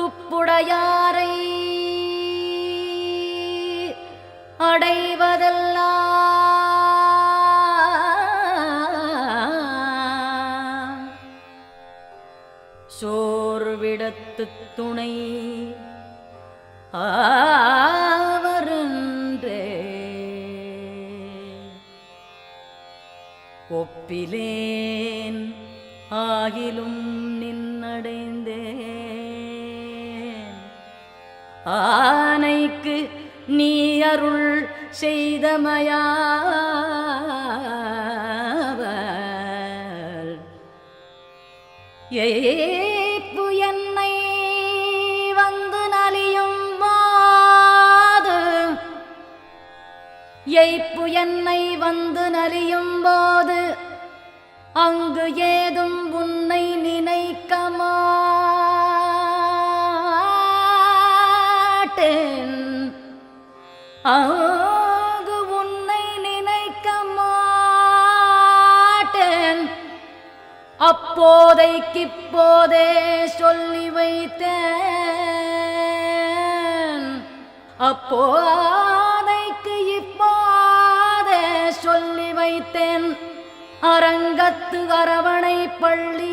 துப்புடையாரை அடைவதெல்லாம். சோர்விடத்து துணை ஆவருன்றே. ஒப்பிலேன் ஆகிலும் ஆனைக்கு நீ அருள் செய்தமையாவல். ஏப்பு என்னை வந்து நலியும் போது எய்ப்பு என்னை வந்து நலியும் போது அங்கு ஏதும் ஆகு உன்னை நினைக்க மாட்டேன். அப்போதைக்கிப்போதே சொல்லி வைத்தேன். அப்போதைக்கு இப்போதே சொல்லி வைத்தேன். அரங்கத்து அரவணை பள்ளி